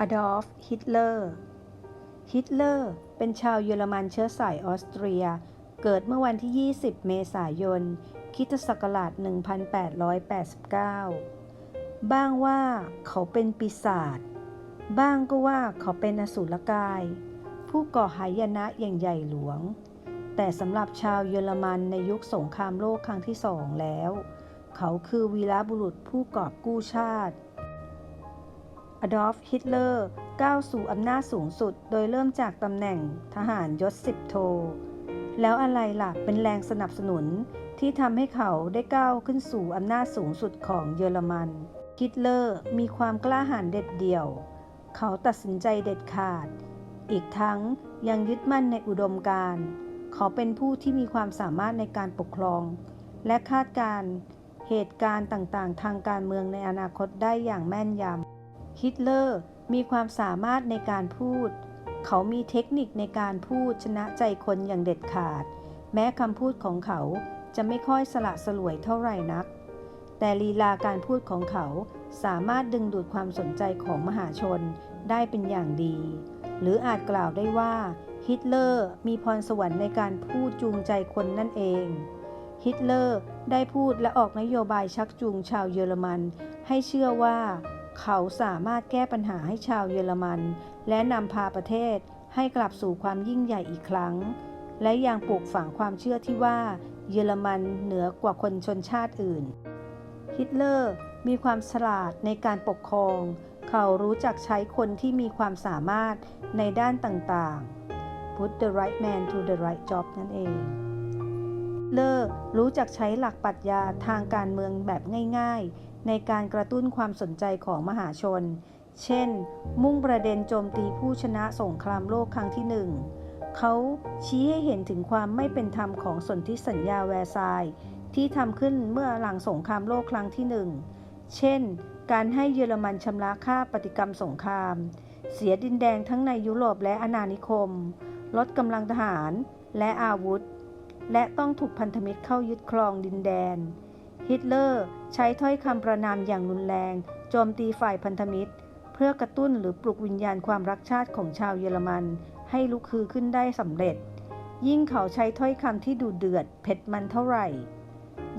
อดอล์ฟ ฮิตเลอร์ ฮิตเลอร์ เป็นชาวเยอรมันเชื้อสายออสเตรีย เกิดเมื่อวันที่ 20 เมษายนคิตศักราช 1889 บ้างว่าเขาเป็นปีศาจ บ้างก็ว่าเขาเป็นอสูรกาย ผู้ก่อหายนะอย่างใหญ่หลวง แต่สำหรับชาวเยอรมันในยุคสงครามโลกครั้งที่สองแล้ว เขาคือวีรบุรุษผู้กอบกู้ชาติ อดอล์ฟฮิตเลอร์ก้าวสู่อำนาจสูงสุด โดยเริ่มจากตำแหน่งทหารยศสิบโท แล้วอะไรล่ะเป็นแรงสนับสนุนที่ทำให้เขาได้ก้าวขึ้นสู่อำนาจสูงสุดของเยอรมันฮิตเลอร์มีความกล้าหาญเด็ดเดี่ยว เขาตัดสินใจเด็ดขาด อีกทั้งยังยึดมั่นในอุดมการณ์ เขาเป็นผู้ที่มีความสามารถในการปกครอง และคาดการณ์เหตุการณ์ต่างๆ ทางการเมืองในอนาคตได้อย่างแม่นยำ ฮิตเลอร์มีความสามารถในการพูด เขามีเทคนิคในการพูดชนะใจคนอย่างเด็ดขาด แม้คำพูดของเขาจะไม่ค่อยสละสลวยเท่าไหร่นัก แต่ลีลาการพูดของเขาสามารถดึงดูดความสนใจของมหาชนได้เป็นอย่างดี หรืออาจกล่าวได้ว่าฮิตเลอร์มีพรสวรรค์ในการพูดจูงใจคนนั่นเอง ฮิตเลอร์ได้พูดและออกนโยบายชักจูงชาวเยอรมัน ให้เชื่อว่า เขาสามารถแก้ปัญหาให้ชาวเยอรมัน และนำพาประเทศให้กลับสู่ความยิ่งใหญ่อีกครั้ง และยังปลูกฝังความเชื่อที่ว่าเยอรมันเหนือกว่าคนชนชาติอื่น ฮิตเลอร์มีความฉลาดในการปกครอง เขารู้จักใช้คนที่มีความสามารถในด้านต่างๆ put the right man to the right job นั่นเอง เลอร์รู้จักใช้หลักปรัชญาทางการเมืองแบบง่ายๆ ในการกระตุ้นความสนใจของมหาชน เช่น มุ่งประเด็นโจมตีผู้ชนะสงครามโลกครั้งที่หนึ่งเขาชี้ให้เห็นถึงความไม่เป็นธรรมของสนธิสัญญาแวร์ซายน์ที่ทำขึ้นเมื่อหลังสงครามโลกครั้งที่หนึ่ง เช่น การให้เยอรมันชำระค่าปฏิกรรมสงคราม เสียดินแดงทั้งในยุโรปและอาณานิคม ลดกำลังทหารและอาวุธ และต้องถูกพันธมิตรเข้ายึดครองดินแดน ฮิตเลอร์ใช้ถ้อยคำประนามอย่างรุนแรง โจมตีฝ่ายพันธมิตร เพื่อกระตุ้นหรือปลุกวิญญาณความรักชาติของชาวเยอรมัน ให้ลุกฮือขึ้นได้สำเร็จ ยิ่งเขาใช้ถ้อยคำที่ดุเดือดเผ็ดมันเท่าไหร่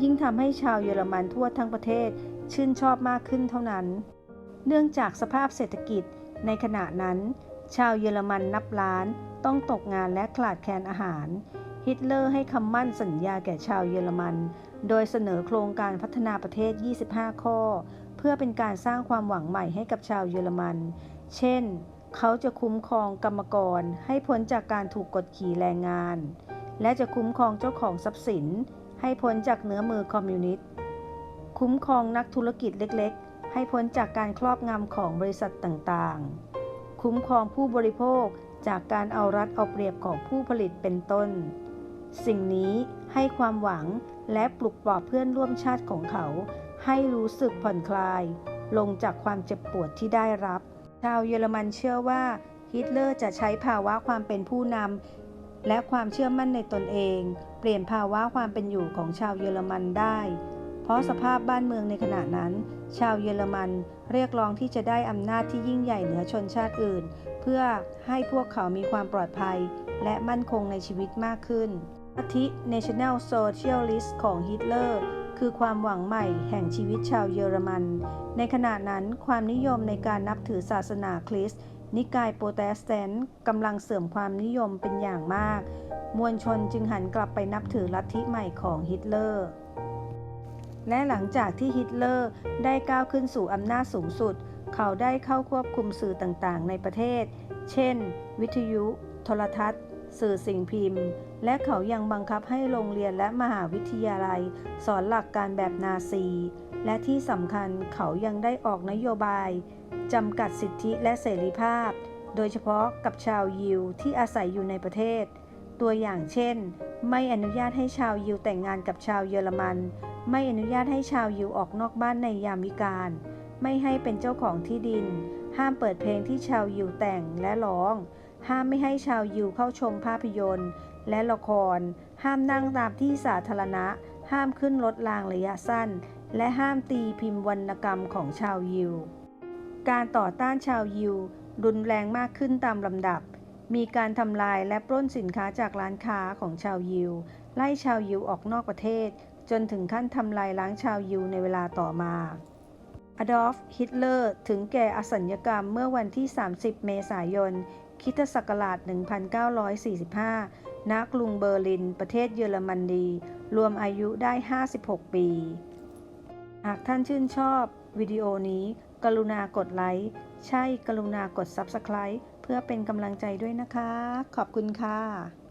ยิ่งทำให้ชาวเยอรมันทั่วทั้งประเทศชื่นชอบมากขึ้นเท่านั้น เนื่องจากสภาพเศรษฐกิจในขณะนั้น ชาวเยอรมันนับล้านต้องตกงานและขาดแคลนอาหาร ฮิตเลอร์ให้คำมั่นสัญญาแก่ชาวเยอรมัน โดยเสนอโครงการพัฒนาประเทศ 25 ข้อ เพื่อเป็นการสร้างความหวังใหม่ให้กับชาวเยอรมัน เช่น เขาจะคุ้มครองกรรมกรให้พ้นจากการถูกกดขี่แรงงาน และจะคุ้มครองเจ้าของทรัพย์สิน ให้พ้นจากเนื้อมือคอมมิวนิสต์ คุ้มครองนักธุรกิจเล็กๆ ให้พ้นจากการครอบงำของบริษัทต่างๆ คุ้มครองผู้บริโภคจากการเอารัดเอาเปรียบของผู้ผลิตเป็นต้น สิ่งนี้ให้ความหวังและปลุกปลอบเพื่อนร่วมชาติของเขา ให้รู้สึกผ่อนคลาย ลงจากความเจ็บปวดที่ได้รับ ชาวเยอรมันเชื่อว่าฮิตเลอร์จะใช้ภาวะความเป็นผู้นำและความเชื่อมั่นในตนเอง เปลี่ยนภาวะความเป็นอยู่ของชาวเยอรมันได้ เพราะสภาพบ้านเมืองในขณะนั้น ชาวเยอรมันเรียกร้องที่จะได้อำนาจที่ยิ่งใหญ่เหนือชนชาติอื่น เพื่อให้พวกเขามีความปลอดภัย และมั่นคงในชีวิตมากขึ้น ลัทธิ National Socialist ของฮิตเลอร์คือความหวังใหม่แห่งชีวิตชาวเยอรมัน ในขณะนั้นความนิยมในการนับถือศาสนาคริสต์นิกายโปรเตสแตนต์กำลังเสื่อมความนิยมเป็นอย่างมาก มวลชนจึงหันกลับไปนับถือลัทธิใหม่ของฮิตเลอร์ และหลังจากที่ฮิตเลอร์ได้ก้าวขึ้นสู่อำนาจสูงสุด เขาได้เข้าควบคุมสื่อต่างๆ ในประเทศ เช่น วิทยุ โทรทัศน์ สื่อสิ่งพิมพ์ และเขายังบังคับให้โรงเรียนและมหาวิทยาลัย สอนหลักการแบบนาซี และที่สำคัญเขายังได้ออกนโยบายจำกัดสิทธิและเสรีภาพ โดยเฉพาะกับชาวยิวที่อาศัยอยู่ในประเทศ ตัวอย่างเช่น ไม่อนุญาตให้ชาวยิวแต่งงานกับชาวเยอรมัน ไม่อนุญาตให้ชาวยิวออกนอกบ้านในยามวิกาลไม่ให้เป็นเจ้าของที่ดิน ห้ามเปิดเพลงที่ชาวยิวแต่งและร้อง ห้ามไม่ให้ชาวยิวเข้าชมภาพยนตร์ และละคร ห้ามนั่งตามที่สาธารณะ ห้ามขึ้นรถรางระยะสั้น และห้ามตีพิมพ์วรรณกรรมของชาวยิว การต่อต้านชาวยิวรุนแรงมากขึ้นตามลำดับ มีการทำลายและปล้นสินค้าจากร้านค้าของชาวยิว ไล่ชาวยิวออกนอกประเทศ จนถึงขั้นทำลายล้างชาวยิวในเวลาต่อมาอดอล์ฟ ฮิตเลอร์ ถึงแก่อสัญญกรรมเมื่อวันที่ 30 เมษายน คริสตศักราช 1945 ณ กรุงเบอร์ลิน ประเทศเยอรมนี รวมอายุได้ 56 ปี หากท่านชื่นชอบวิดีโอนี้ กรุณากดไลค์ ใช่ กรุณากด Subscribe เพื่อเป็นกำลังใจด้วยนะคะ ขอบคุณค่ะ